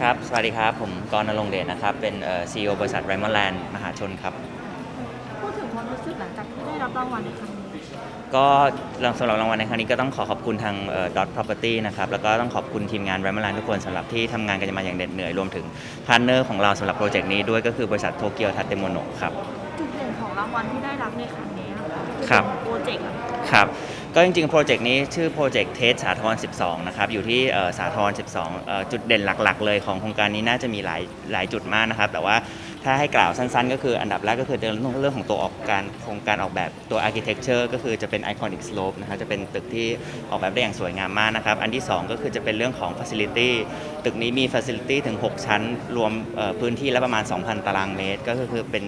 ครับ สวัสดีครับ ผมกรณ์นรงค์เดชนะครับ เป็นเอ่อ CEO บริษัท r a m o n Land มหาชนครับ พูดถึงความรู้สึกหลังจากที่ได้รับรางวัลในครั้งนี้ก็สำหรับรางวัลในครั้งนี้ก็ต้องขอขอบคุณทางเอ่อ Dot Property นะครับ แล้วก็ต้องขอบคุณทีมงาน r a m o n Land ทุกคนสำหรับที่ทำงานกันมาอย่างเหน็ดเหนื่อย รวมถึงพาร์ทเนอร์ของเราสำหรับโปรเจกต์นี้ด้วยก็คือบริษัทโตเกียวทัตเตโมโนะครับ จุดเด่นของรางวัลที่ได้รับในครั้งนี้อะค่ะครับจุดเด่นของโปรเจกต์อะ ครับ ก็จริงๆ โปรเจกต์นี้ชื่อโปรเจกต์เทสสาทร12 นะครับ อยู่ที่สาทร12 จุดเด่นหลักๆ เลยของโครงการนี้น่าจะมีหลายหลายจุดมากนะครับ แต่ว่าถ้าให้กล่าวสั้นๆ ก็คืออันดับแรกก็คือเรื่องเรื่องของตัวออกการโครงการออกแบบตัว architecture ก็คือจะเป็น iconic slope นะครับจะเป็นตึกที่ออกแบบได้อย่างสวยงามมากนะครับ อันที่ 2 ก็คือจะเป็นเรื่องของ facility ตึกนี้มี facility ถึง 6 ชั้น รวมพื้นที่แล้วประมาณ 2,000 ตารางเมตร ก็คือเป็น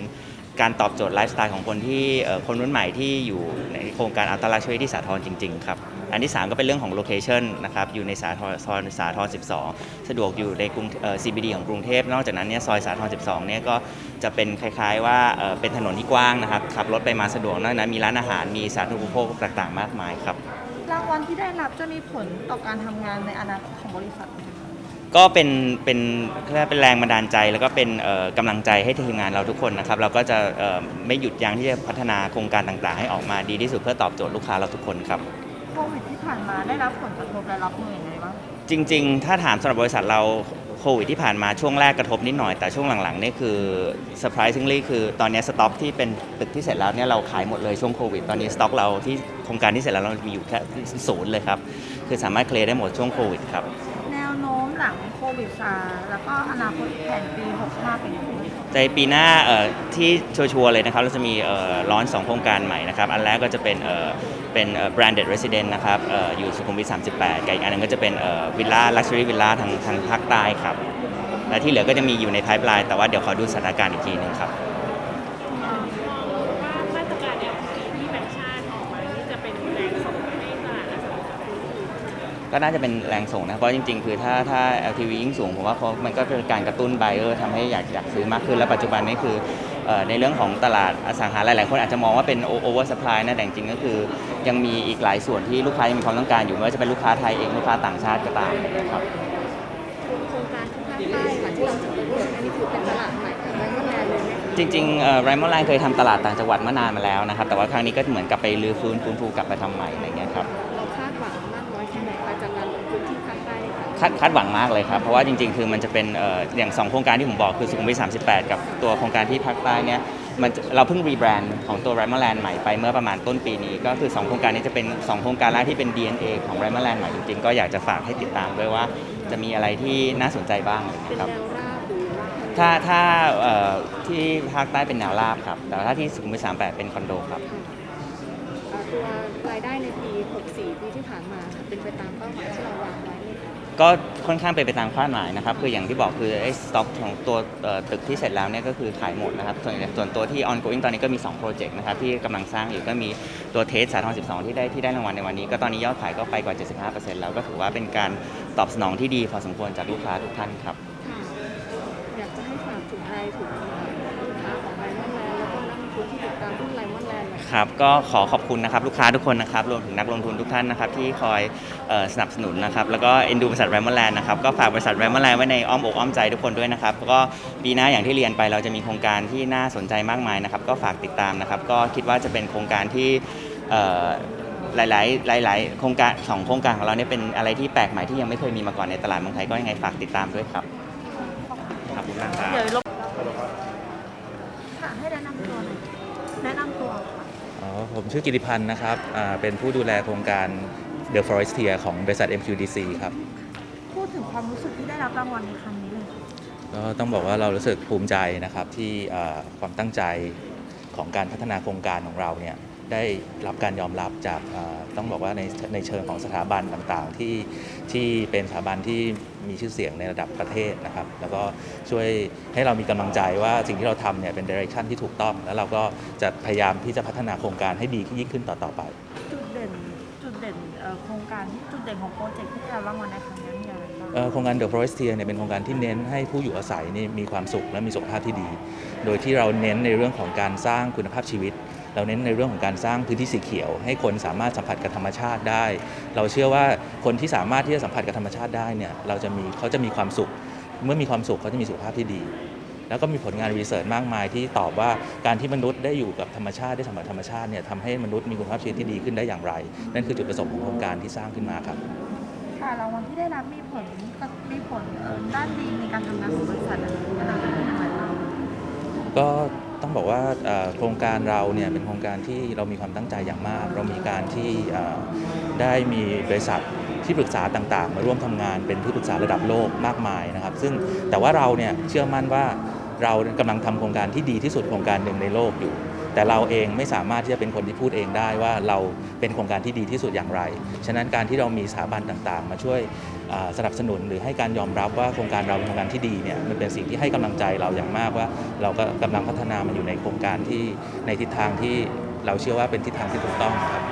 การตอบโจทย์ไลฟ์สไตล์ของคนที่คนรุ่นใหม่ที่อยู่ในโครงการอัลตราช่วยที่สาทรจริงๆครับอันที่ 3 ก็เป็นเรื่องของโลเคชันนะครับอยู่ในสาทรซอยสาทร12 สะดวกอยู่ในกรุงเอ่อ CBD ของกรุงเทพ นอกจากนั้นเนี่ยซอยสาทร12เนี่ยก็จะเป็นคล้ายๆว่าเอ่อเป็นถนนที่กว้างนะครับขับรถไปมาสะดวกนอกจากนั้นมีร้านอาหารมีสาธารณูปโภคต่างๆ มากมายครับรางวัลที่ได้รับจะมีผลต่อการทำงานในอนาคตของบริษัทไหมคะ ก็เป็นเป็นเรียกว่าเป็นแรงบันดาลใจ แล้วก็เป็นเอ่อกำลังใจให้ทีมงานเราทุกคนนะครับ เราก็จะเอ่อไม่หยุดยั้งที่จะพัฒนาโครงการต่างๆ ให้ออกมาดีที่สุดเพื่อตอบโจทย์ลูกค้าเราทุกคนครับ โควิดที่ผ่านมาได้รับผลกระทบและรับมืออย่างไรบ้างจริงๆ ถ้าถามสำหรับบริษัทเราโควิดที่ผ่านมาช่วงแรกกระทบนิดหน่อย แต่ช่วงหลังๆนี่คือ surprisingly คือตอนนี้สต็อกที่เป็นตึกที่เสร็จแล้วเนี่ยเราขายหมดเลยช่วงโควิด ตอนนี้สต็อกเราที่โครงการที่เสร็จแล้วเรามีอยู่แค่ศูนย์เลยครับ คือสามารถเคลียร์ได้หมดช่วงโควิดครับ วิดซาแล้วก็อนาคตแผนปี 65 เป็นยังไงในปีหน้าเอ่อที่ชัวร์ๆเลยนะครับ เราจะมีร้อนสองโครงการใหม่นะครับ อันแรกก็จะเป็นเอ่อเป็นเอ่อ branded resident นะครับเอ่ออยู่สุขุมวิท 38กับอีกอันหนึงก็จะเป็นวิลล่า luxury วิลล่าทางทางภาคใต้ครับ และที่เหลือก็จะมีอยู่ใน pipeline แต่ว่าเดี๋ยวขอดูสถานการณ์อีกทีหนึงครับ ว่ามาตรการ LTV ที่แบงค์ชาติออกมานี่จะเป็นแรงส่งให้ตลาดอสังหาริมทรัพย์ ก็น่าจะเป็นแรงส่งนะเพราะจริง ๆ คือถ้าถ้า LTV ยิ่งสูงผมว่าเขามันก็เป็นการกระตุ้น buyer ทำให้อยากอยากซื้อมากขึ้น และปัจจุบันนี้คือในเรื่องของตลาดอสังหาหลาย ๆ คนอาจจะมองว่าเป็น over supply นะแต่จริงๆก็คือยังมีอีกหลายส่วนที่ลูกค้ายังมีความต้องการอยู่ไม่ว่าจะเป็นลูกค้าไทยเองลูกค้าต่างชาติก็ตามนะครับโครงการที่ภาคใต้ค่ะที่เราจะเปิดอันนี้ถือเป็นตลาดใหม่ จริงๆไรมอนไลน์เคยทำตลาดต่างจังหวัดเมื่อนานมาแล้วนะครับ แต่ว่าครั้งนี้ก็เหมือนกับไปรื้อฟื้นฟื้นฟูกลับมาทำใหม่อะไรเงี้ยครับเราคาดหวังมากน้อยแค่ไหนคะจากการลงทุนที่ภาคใต้ค่ะคาดคาดหวังมากเลยครับ เพราะว่าจริงๆ คือมันจะเป็นเอ่ออย่างสองโครงการที่ผมบอกคือสุขุมวิท38 กับตัวโครงการที่ภาคใต้เนี่ยมันจะเราเพิ่งรีแบรนด์ของตัว r a m a l a n d ใหม่ไปเมื่อประมาณต้นปีนี้ ก็คือ 2 โครงการนี้จะเป็น 2 โครงการแรกที่เป็น DNA ของ r a m a l a n d ใหม่จริงๆ ก็อยากจะฝากให้ติดตามด้วยว่าจะมีอะไรที่น่าสนใจบ้างอะไรเป็นเงี้ยครับ แนวราบหรือว่า ถ้าถ้าเอ่อที่ภาคใต้เป็นแนวราบครับ แต่ว่าถ้าที่สุขุมวิท38เป็นคอนโดครับ ค่ะเอ่อตัวรายได้ในปี 64 ปีที่ผ่านมาค่ะเป็นไปตามเป้าหมายที่เราวางไว้ไหมคะก็ค่อนข้างเป็นไปตามคาดหมายนะครับคืออย่างที่บอกคือไอ้สต็อกของตัวเอ่อตึกที่เสร็จแล้วเนี่ยก็คือขายหมดนะครับส่วนส่วนตัวที่ ongoing ตอนนี้ก็มี2โปรเจกต์นะครับที่กำลังสร้างอยู่ก็มีตัวเทสสาทร12 ที่ได้ที่ได้รางวัลในวันนี้ ก็ตอนนี้ยอดขายก็ไปกว่า 75%แล้วก็ถือว่าเป็นการตอบสนองที่ดีพอสมควรจากลูกค้าทุกท่านครับ ค่ะอยากจะให้ฝาก ถึงอะไรถึงลูกค้าของไบเมอร์แลนด์แล้วก็นักลงทุนที่ติดตามหุ้นไบเมอร์แลนด์หน่อยค่ะครับก็ขอขอบคุณนะครับลูกค้าทุกคนนะครับรวมถึงนักลงทุนทุกท่านนะครับที่คอยเอ่อสนับสนุนนะครับแล้วก็เอ็นดูบริษัทแรมเมอร์แลนด์นะครับก็ฝากบริษัทแรมเมอร์แลนด์ไว้ในอ้อมอกอ้อมใจทุกคนด้วยนะครับแล้วก็ปีหน้าอย่างที่เรียนไปเราจะมีโครงการที่น่าสนใจมากมายนะครับก็ฝากติดตามนะครับก็คิดว่าจะเป็นโครงการที่เอ่อ หลายๆ หลาย ๆ โครงการสองโครงการของเราเนี่ยเป็นอะไรที่แปลกใหม่ที่ยังไม่เคยมีมาก่อนในตลาดเมืองไทยก็ยังไงฝากติดตามด้วยครับ ขอบคุณมากครับ เดี๋ยวลบค่ะให้แนะนำตัวหน่อยแนะนำตัวค่ะ อ๋อ ผมชื่อกิติพันธ์นะครับอ่าเป็นผู้ดูแลโครงการ The Forestier ของบริษัท MQDC ครับ พูดถึงความรู้สึกที่ได้รับรางวัลในครั้งนี้เลยค่ะก็ต้องบอกว่าเรารู้สึกภูมิใจนะครับที่อ่าความตั้งใจของการพัฒนาโครงการของเราเนี่ย ได้รับการยอมรับจากอ่าต้องบอกว่าในในเชิงของสถาบันต่างๆ ที่ที่เป็นสถาบันที่มีชื่อเสียงในระดับประเทศนะครับ แล้วก็ช่วยให้เรามีกำลังใจว่าสิ่งที่เราทำเนี่ยเป็น direction ที่ถูกต้อง แล้วเราก็จะพยายามที่จะพัฒนาโครงการให้ดียิ่งขึ้นต่อๆไป จุดเด่นจุดเด่นเอ่อโครงการที่จุดเด่นของโปรเจกต์ที่ได้รับรางวัลในครั้งนี้มีอะไรบ้างเอ่อโครงการ The Forestier เนี่ยเป็นโครงการที่เน้นให้ผู้อยู่อาศัยนี่มีความสุขและมีสุขภาพที่ดี โดยที่เราเน้นในเรื่องของการสร้างคุณภาพชีวิต เราเน้นในเรื่องของการสร้างพื้นที่สีเขียว ให้คนสามารถสัมผัสกับธรรมชาติได้ เราเชื่อว่าคนที่สามารถที่จะสัมผัสกับธรรมชาติได้เนี่ยเราจะมีเขาจะมีความสุข เมื่อมีความสุขเขาจะมีสุขภาพที่ดี แล้วก็มีผลงานรีเสิร์ชมากมายที่ตอบว่าการที่มนุษย์ได้อยู่กับธรรมชาติได้สัมผัสธรรมชาติเนี่ยทำให้มนุษย์มีคุณภาพชีวิตที่ดีขึ้นได้อย่างไร นั่นคือจุดประสงค์ของโครงการที่สร้างขึ้นมาครับค่ะรางวัลที่ได้รับมีผลมีผลเอ่อด้านดีในการทำงานของบริษัทอะอนาคตเป็นอย่างไรบ้างก็ต้อง บอกว่าโครงการเราเนี่ยเป็นโครงการที่เรามีความตั้งใจอย่างมาก เรามีการที่ได้มีบริษัทที่ปรึกษาต่างๆ มาร่วมทำงานเป็นที่ปรึกษาระดับโลกมากมายนะครับ ซึ่งแต่ว่าเราเนี่ยเชื่อมั่นว่าเรากำลังทำโครงการที่ดีที่สุดโครงการหนึ่งในโลกอยู่ แต่เราเองไม่สามารถที่จะเป็นคนที่พูดเองได้ว่าเราเป็นโครงการที่ดีที่สุดอย่างไร ฉะนั้นการที่เรามีสถาบันต่างๆ มาช่วยเอ่อสนับสนุนหรือให้การยอมรับว่าโครงการเราเป็นโครงการที่ดีเนี่ยมันเป็นสิ่งที่ให้กำลังใจเราอย่างมากว่า เราก็กำลังพัฒนามันอยู่ในโครงการที่ในทิศทางที่เราเชื่อว่าเป็นทิศทางที่ถูกต้องครับ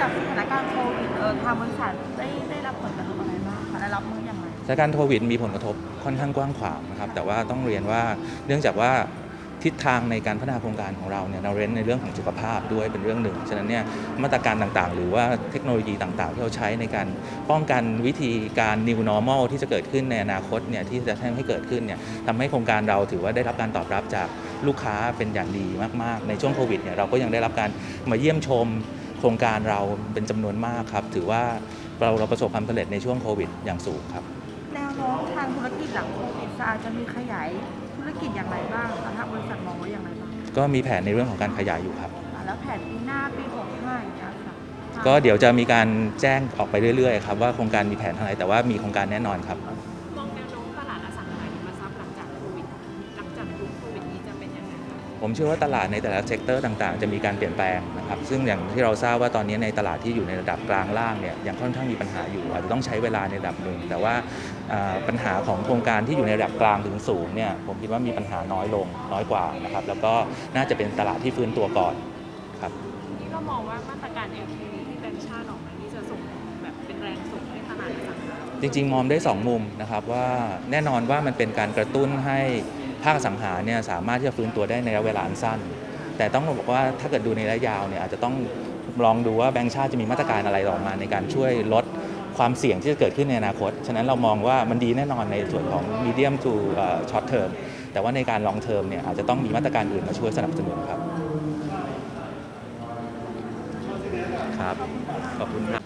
จากสถานการณ์โควิดเออทางบริษัทได้ได้รับผลกระทบอะไรบ้างคะได้รับมืออย่างไรสถานการณ์โควิดมีผลกระทบค่อนข้างกว้างขวางนะครับแต่ว่าต้องเรียนว่าเนื่องจากว่า ทิศทางในการพัฒนาโครงการของเราเนี่ยเราเน้นในเรื่องของสุขภาพด้วยเป็นเรื่องหนึ่ง ฉะนั้นเนี่ยมาตรการต่างๆ หรือว่าเทคโนโลยีต่างๆ ที่เราใช้ในการป้องกันวิธีการ new normal ที่จะเกิดขึ้นในอนาคตเนี่ยที่จะทำให้เกิดขึ้นเนี่ยทำให้โครงการเราถือว่าได้รับการตอบรับจากลูกค้าเป็นอย่างดีมากๆ ในช่วงโควิดเนี่ยเราก็ยังได้รับการมาเยี่ยมชมโครงการเราเป็นจำนวนมากครับ ถือว่าเราเราประสบความสำเร็จในช่วงโควิดอย่างสูงครับแนวโน้มทางธุรกิจหลังโควิดซาจะมีขยาย ธุรกิจอย่างไรบ้างคะทางบริษัทมองไว้อย่างไรบ้างก็มีแผนในเรื่องของการขยายอยู่ครับ อะแล้วแผนปีหน้าปี65อย่างเงี้ยค่ะก็เดี๋ยวจะมีการแจ้งออกไปเรื่อยๆครับว่าโครงการมีแผนอะไรแต่ว่ามีโครงการแน่นอนครับมอ ผมเชื่อว่าตลาดในแต่ละเซกเตอร์ต่างๆ จะมีการเปลี่ยนแปลงนะครับซึ่งอย่างที่เราทราบว่าตอนนี้ในตลาดที่อยู่ในระดับกลางล่างเนี่ยยังค่อนข้างมีปัญหาอยู่ อาจจะต้องใช้เวลาในระดับหนึ่งแต่ว่าอ่าปัญหาของโครงการที่อยู่ในระดับกลางถึงสูงเนี่ยผมคิดว่ามีปัญหาน้อยลงน้อยกว่านะครับแล้วก็น่าจะเป็นตลาดที่ฟื้นตัวก่อนครับนี่เรามองว่ามาตรการ LTV ที่แบงก์ชาติออกมานี่จะส่งแบบเป็นแรงส่งให้ตลาดอสังหาจริงๆมองได้ 2 มุมนะครับว่าแน่นอนว่ามันเป็นการกระตุ้นให้ ภาคอสังหาเนี่ยสามารถที่จะฟื้นตัวได้ในระยะเวลาอันสั้น แต่ต้องบอกว่าถ้าเกิดดูในระยะยาวเนี่ยอาจจะต้องลองดูว่าแบงก์ชาติจะมีมาตรการอะไรออกมาในการช่วยลดความเสี่ยงที่จะเกิดขึ้นในอนาคต ฉะนั้นเรามองว่ามันดีแน่นอนในส่วนของ medium to เอ่อ short term แต่ว่าในการ long term เนี่ยอาจจะต้องมีมาตรการอื่นมาช่วยสนับสนุนครับ ครับ ขอบคุณครับ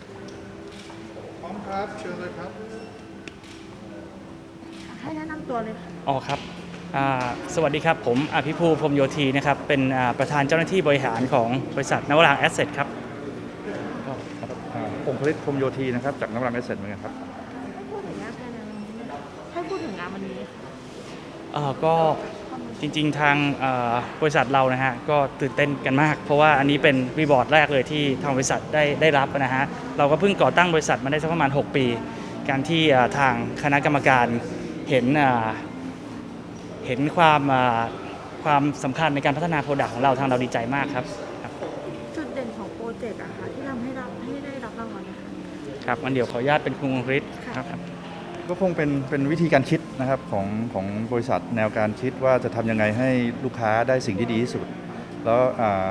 พร้อมครับ เชิญเลยครับ ให้แนะนำตัวเลยค่ะ อ๋อครับอ่า สวัสดีครับ ผมอภิภูพรหมโยธีนะครับ เป็นอ่าประธานเจ้าหน้าที่บริหารของบริษัทนวรางแอสเซทครับผมผลิตพรหมโยธีนะครับ จากน้ำรังเอสเซนเหมือนกันครับให้พูดถึงงานภายในวันนี้ให้พูดถึงงานวันนี้ค่ะเอ่อก็จริงๆทางเอ่อบริษัทเรานะฮะก็ตื่นเต้นกันมาก เพราะว่าอันนี้เป็นรีบอร์ดแรกเลยที่ทางบริษัทได้ได้รับนะฮะเราก็เพิ่งก่อตั้งบริษัทมาได้สักประมาณ 6 ปี การที่เอ่อทางคณะกรรมการเห็นอ่าเห็นความอ่าความสำคัญในการพัฒนาโปรดักต์ของเราทางเราดีใจมากครับ จุดเด่นของโปรเจกต์อะค่ะที่ทำให้รับให้ได้รับรางวัลนะคะครับงั้นเดี๋ยวขออนุญาตเป็นคุณคริสครับ ก็คงเป็นเป็นวิธีการคิดนะครับของของบริษัทแนวการคิดว่าจะทำยังไงให้ลูกค้าได้สิ่งที่ดีที่สุด แล้วอ่า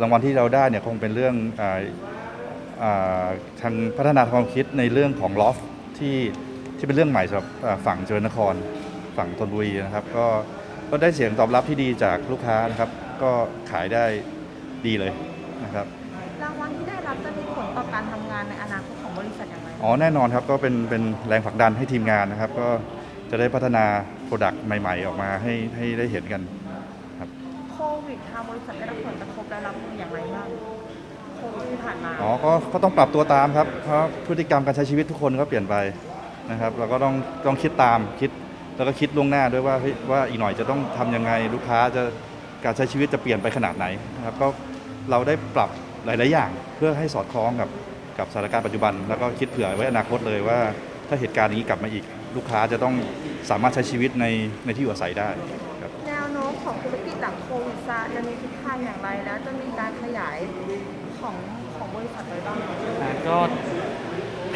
รางวัลที่เราได้เนี่ยคงเป็นเรื่องอาอ่าทางพัฒนาความคิดในเรื่องของลอฟที่ที่เป็นเรื่องใหม่สำหรับอ่าฝั่งเจริญนคร ฝั่งธนบุรีนะครับ ก็ก็ได้เสียงตอบรับที่ดีจากลูกค้านะครับ ก็ขายได้ดีเลยนะครับรางวัลที่ได้รับจะมีผลต่อการทำงานในอนาคตของบริษัทอย่างไรอ๋อแน่นอนครับก็เป็นเป็นแรงผลักดันให้ทีมงานนะครับ ก็จะได้พัฒนาโปรดักต์ใหม่ ๆ ออกมาให้ให้ได้เห็นกัน โควิดทางบริษัทได้รับผลกระทบได้รับมืออย่างไรบ้างโควิดที่ผ่านมาอ๋อก็ก็ต้องปรับตัวตามครับ เพราะพฤติกรรมการใช้ชีวิตทุกคนก็เปลี่ยนไปนะครับ เราก็ต้องต้องคิดตามคิด แล้วก็คิดล่วงหน้าด้วยว่าเฮ้ยว่าอีกหน่อยจะต้องทำยังไงลูกค้าจะการใช้ชีวิตจะเปลี่ยนไปขนาดไหนนะครับก็เราได้ปรับหลาย ๆ อย่างเพื่อให้สอดคล้องกับกับสถานการณ์ปัจจุบัน แล้วก็คิดเผื่อไว้อนาคตเลยว่า ถ้าเหตุการณ์อย่างนี้กลับมาอีก ลูกค้าจะต้องสามารถใช้ชีวิตในในที่อยู่อาศัยได้ครับ แนวโน้มของธุรกิจหลังโควิดซาจะมีทิศทางอย่างไรแล้วจะมีการขยายของของบริษัทไว้บ้างไหม อ่าก็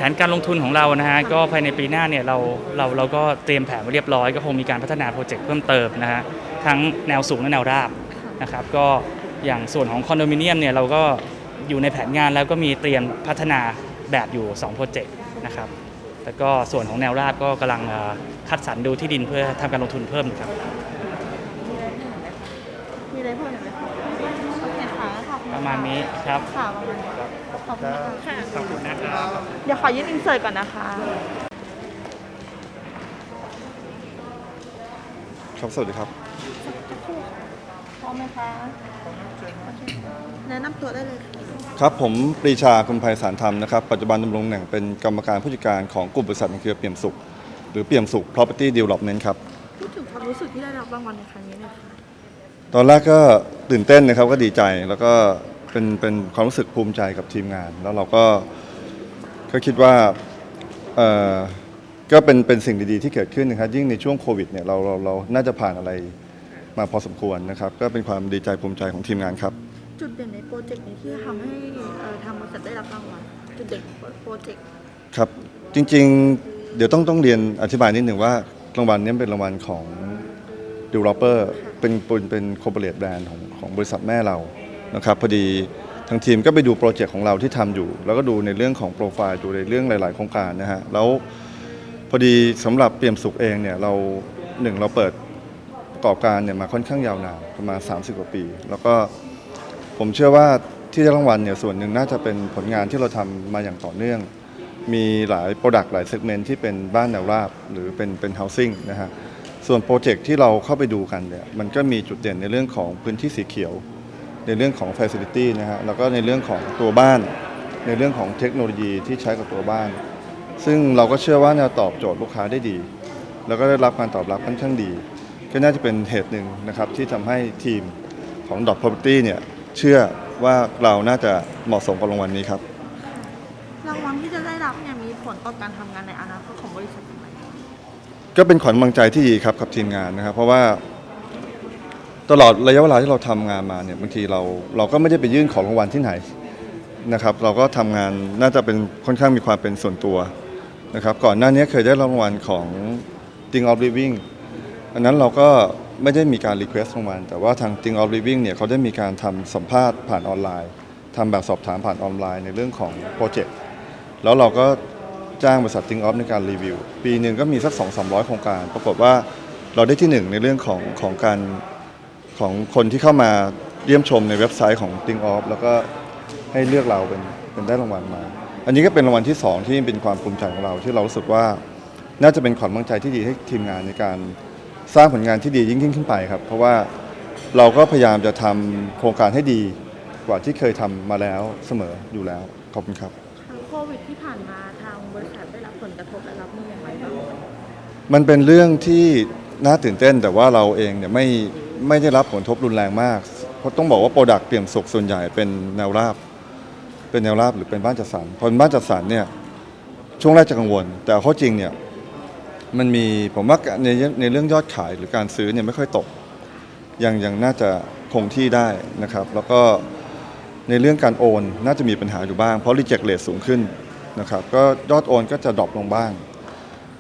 แผนการลงทุนของเรานะฮะก็ภายในปีหน้าเนี่ยเราเราเราก็เตรียมแผนไว้เรียบร้อย ก็คงมีการพัฒนาโปรเจกต์เพิ่มเติมนะฮะทั้งแนวสูงและแนวราบนะครับก็อย่างส่วนของคอนโดมิเนียมเนี่ยเราก็อยู่ในแผนงานแล้วก็มีเตรียมพัฒนาแบบอยู่2โปรเจกต์นะครับแล้วก็ส่วนของแนวราบก็กำลังคัดสรรดูที่ดินเพื่อทำการลงทุนเพิ่มครับมีอะไรเพิ่มไหมคะ คค่ะขอบคุณประมาณนี้ครับค่ะประมาณนี้ขอบคุณค่ะค่ะขอบคุณนะครับเดี๋ยวขอยืดอินเสิร์ตก่อนนะคะครับสวัสดีครับพร้อมไหมคะแนะนำตัวได้เลยค่ะครับผมปรีชาคุณภัยสารธรรมนะครับปัจจุบันดำรงตำแหน่งเป็นกรรมการผู้จัดการของกลุ่มบริษัทในเครือเปี่ยมสุข หรือเปี่ยมสุข property development ครับพูดถึงความรู้สึกที่ได้รับรางวัลในครั้งนี้หน่อยค่ะ ตอนแรกก็ตื่นเต้นนะครับก็ดีใจแล้วก็เป็นเป็นความรู้สึกภูมิใจกับทีมงาน แล้วเราก็ก็คิดว่าเอ่อก็เป็นเป็นสิ่งดีๆที่เกิดขึ้นนะครับยิ่งในช่วงโควิดเนี่ยเราเราเราน่าจะผ่านอะไรมาพอสมควรนะครับ ก็เป็นความดีใจภูมิใจของทีมงานครับ จุดเด่นในโปรเจกต์นี้ที่ทำให้เอ่อทางบริษัทได้รับรางวัลจุดเด่นของโปรเจกต์ครับจริงๆ เดี๋ยวต้องต้องเรียนอธิบายนิดหนึ่งว่ารางวัลนี้เป็นรางวัลของ developer เป็นเป็นเป็น corporate brand ของของบริษัทแม่เรานะครับพอดีทางทีมก็ไปดูโปรเจกต์ของเราที่ทำอยู่ แล้วก็ดูในเรื่องของโปรไฟล์ดูในเรื่องหลาย ๆ โครงการนะฮะแล้วพอดีสำหรับเปี่ยมสุขเองเนี่ยเราหนึ่งเราเปิดประกอบการเนี่ยมาค่อนข้างยาวนานประมาณ 30 กว่าปี แล้วก็ผมเชื่อว่าที่ได้รางวัลเนี่ยส่วนหนึ่งน่าจะเป็นผลงานที่เราทำมาอย่างต่อเนื่อง มีหลายโปรดักต์หลายเซกเมนต์ที่เป็นบ้านแนวราบหรือเป็นเป็น housing นะฮะ ส่วนโปรเจกต์ที่เราเข้าไปดูกันเนี่ยมันก็มีจุดเด่นในเรื่องของพื้นที่สีเขียว ในเรื่องของ Facility นะฮะแล้วก็ในเรื่องของตัวบ้าน ในเรื่องของเทคโนโลยีที่ใช้กับตัวบ้าน ซึ่งเราก็เชื่อว่าน่าตอบโจทย์ลูกค้าได้ดี แล้วก็ได้รับการตอบรับค่อนข้างดี ก็น่าจะเป็นเหตุหนึ่งนะครับที่ทำให้ทีมของ Dot Property เนี่ยเชื่อว่าเราน่าจะเหมาะสมกับรางวัลนี้ครับรางวัลที่จะได้รับเนี่ยมีผลต่อการทำงานในอนาคตของบริษัท ก็เป็นขวัญกำลังใจที่ดีครับกับทีมงานนะครับ เพราะว่าตลอดระยะเวลาที่เราทำงานมาเนี่ยบางทีเราเราก็ไม่ได้ไปยื่นของรางวัลที่ไหนนะครับ เราก็ทำงานน่าจะเป็นค่อนข้างมีความเป็นส่วนตัวนะครับ ก่อนหน้านี้เคยได้รางวัลของ t i n g of Living อันนั้นเราก็ไม่ได้มีการรีเควสต์รางวัลแต่ว่าทาง t i n g of Living เนี่ยเขาได้มีการทำสัมภาษณ์ผ่านออนไลน์ทำแบบสอบถามผ่านออนไลน์ในเรื่องของโปรเจกต์แล้วเราก็ จ้างบริษัท Think of ในการรีวิว ปีหนึ่งก็มีสัก2 3 0 0 โครงการ ปรากฏว่าเราได้ที่หนึ่งในเรื่องของของการของคนที่เข้ามาเยี่ยมชมในเว็บไซต์ของ Think of แล้วก็ให้เลือกเราเป็นเป็นได้รางวัลมา อันนี้ก็เป็นรางวัลที่ 2 ที่เป็นความภูมิใจของเราที่เรารู้สึกว่าน่าจะเป็นขวัญบังใจที่ดีให้ทีมงานในการสร้างผลงานที่ดียิ่งขึ้นไปครับ เพราะว่าเราก็พยายามจะทำโครงการให้ดีกว่าที่เคยทำมาแล้วเสมออยู่แล้วขอบคุณครับทางโควิดที่ผ่านมา ทบและรับมืออย่างไรบ้างมันเป็นเรื่องที่น่าตื่นเต้นแต่ว่าเราเองเนี่ยไม่ไม่ได้รับผลกระทบรุนแรงมากเพราะต้องบอกว่าโปรดักต์เปี่ยมสุขส่วนใหญ่เป็นแนวราบ เป็นแนวราบหรือเป็นบ้านจัดสรรพอเป็นบ้านจัดสรรเนี่ยช่วงแรกจะกังวล แต่ข้าจริงเนี่ยมันมีผมว่าในในเรื่องยอดขายหรือการซื้อเนี่ยไม่ค่อยตกยังยังน่าจะคงที่ได้นะครับ แล้วก็ในเรื่องการโอนน่าจะมีปัญหาอยู่บ้างเพราะ reject rate สูงขึ้น นะครับก็ยอดโอนก็จะดรอปลงบ้าง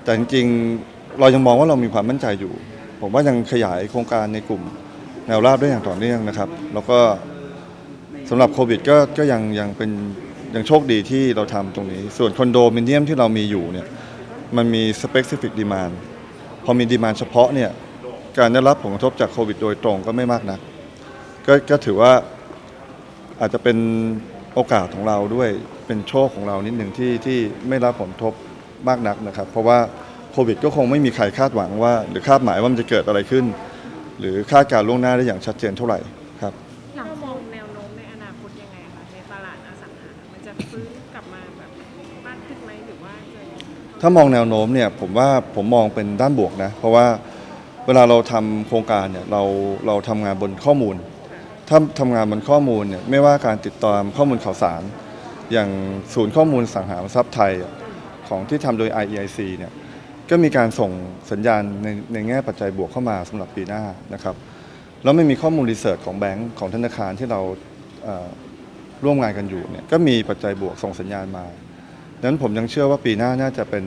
แต่จริงๆเรายังมองว่าเรามีความมั่นใจอยู่ ผมว่ายังขยายโครงการในกลุ่มแนวราบได้อย่างต่อเนื่องนะครับ แล้วก็สำหรับโควิดก็ก็ยังยังเป็นยังโชคดีที่เราทำตรงนี้ ส่วนคอนโดมิเนียมที่เรามีอยู่เนี่ยมันมี specific demand พอมีดีมานเฉพาะเนี่ยการได้รับผลกระทบจากโควิดโดยตรงก็ไม่มากนัก ก็ก็ถือว่าอาจจะเป็น โอกาสของเราด้วยเป็นโชคของเรานิดหนึ่งที่ที่ไม่รับผลกระทบมากนักนะครับ เพราะว่าโควิดก็คงไม่มีใครคาดหวังว่า หรือคาดหมายว่ามันจะเกิดอะไรขึ้น หรือคาดการณ์ล่วงหน้าได้อย่างชัดเจนเท่าไหร่ครับเรามองแนวโน้มในอนาคตยังไงคะในตลาดอสังหามันจะฟื้นกลับมาแบบมากขึ้นไหมหรือว่าจะถ้ามองแนวโน้มเนี่ยผมว่าผมมองเป็นด้านบวกนะเพราะว่าเวลาเราทำโครงการเนี่ยเราเราทำงานบนข้อมูล ถ้าทำงานบนข้อมูลเนี่ยไม่ว่าการติดตามข้อมูลข่าวสาร อย่างศูนย์ข้อมูลสังหาริมทรัพย์ไทยของที่ทำโดย IEIC เนี่ยก็มีการส่งสัญญาณในในแง่ปัจจัยบวกเข้ามาสำหรับปีหน้านะครับแล้วไม่มีข้อมูลรีเสิร์ชของแบงก์ของธนาคารที่เราร่วมงานกันอยู่เนี่ยก็มีปัจจัยบวกส่งสัญญาณมาดังนั้นผมยังเชื่อว่าปีหน้าน่าจะเป็น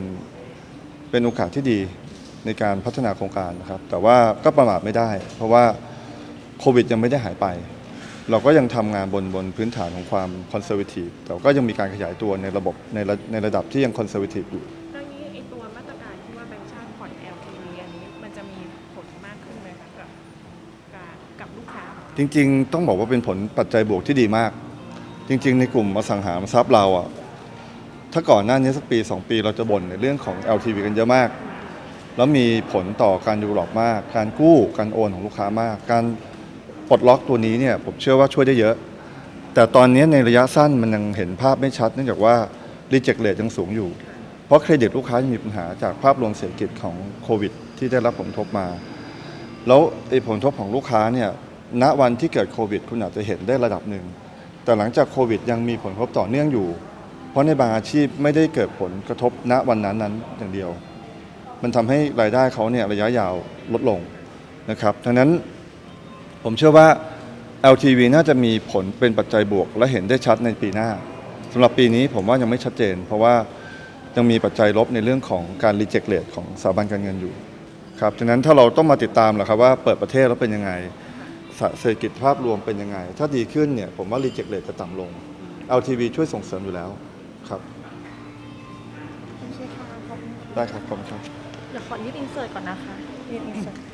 เป็นโอกาสที่ดีในการพัฒนาโครงการนะครับ แต่ว่าก็ประมาทไม่ได้ เพราะว่า โควิดยังไม่ได้หายไป เราก็ยังทำงานบนบนพื้นฐานของความคอนเซอร์วทีฟแต่ก็ยังมีการขยายตัวในระบบในระในระดับที่ยังคอนเซอร์วทีฟอยู่เรื่องนี้ไอตัวมาตรการที่ว่าแบงก์ชาติผ่อน LTV อันนี้มันจะมีผลมากขึ้นไหมคะกับกับกับลูกค้า จริง ๆ ต้องบอกว่าเป็นผลปัจจัยบวกที่ดีมาก จริง ๆ ในกลุ่มอสังหาริมทรัพย์เราอะถ้าก่อนหน้านี้สักปี 2 ปีเราจะบ่นในเรื่องของ LTV กันเยอะมาก แล้วมีผลต่อการดูหลอกมาก การกู้ การโอนของลูกค้ามาก การ ปลดล็อกตัวนี้เนี่ยผมเชื่อว่าช่วยได้เยอะ แต่ตอนนี้ในระยะสั้นมันยังเห็นภาพไม่ชัดเนื่องจากว่า reject rate ยังสูงอยู่ เพราะเครดิตลูกค้ายังมีปัญหาจากภาพรวมเศรษฐกิจของโควิด ที่ได้รับผลกระทบมา แล้วไอ้ผลกระทบของลูกค้าเนี่ยณวันที่เกิดโควิด คุณอาจจะเห็นได้ระดับหนึ่ง แต่หลังจากโควิดยังมีผลกระทบต่อเนื่องอยู่ เพราะในบางอาชีพไม่ได้เกิดผลกระทบณวันนั้นนั้นอย่างเดียว มันทำให้รายได้เขาเนี่ยระยะยาวลดลงนะครับดังนั้น ผมเชื่อว่า LTV น่าจะมีผลเป็นปัจจัยบวก และเห็นได้ชัดในปีหน้าสำหรับปีนี้ผมว่ายังไม่ชัดเจน เพราะว่ายังมีปัจจัยลบในเรื่องของการรีเจ็คเลทของสถาบันการเงินอยู่ครับฉะนั้นถ้าเราต้องมาติดตามแหละครับว่าเปิดประเทศแล้วเป็นยังไงเศรษฐกิจภาพรวมเป็นยังไง ถ้าดีขึ้นเนี่ยผมว่ารีเจ็คเลทจะต่ำลง LTV ช่วยส่งเสริมอยู่แล้วครับโอเคค่ะขอบคุณได้ครับขอบคุณครับ เดี๋ยวขอรีบอินเสิร์ตก่อนนะคะรีบอินเสิร์ต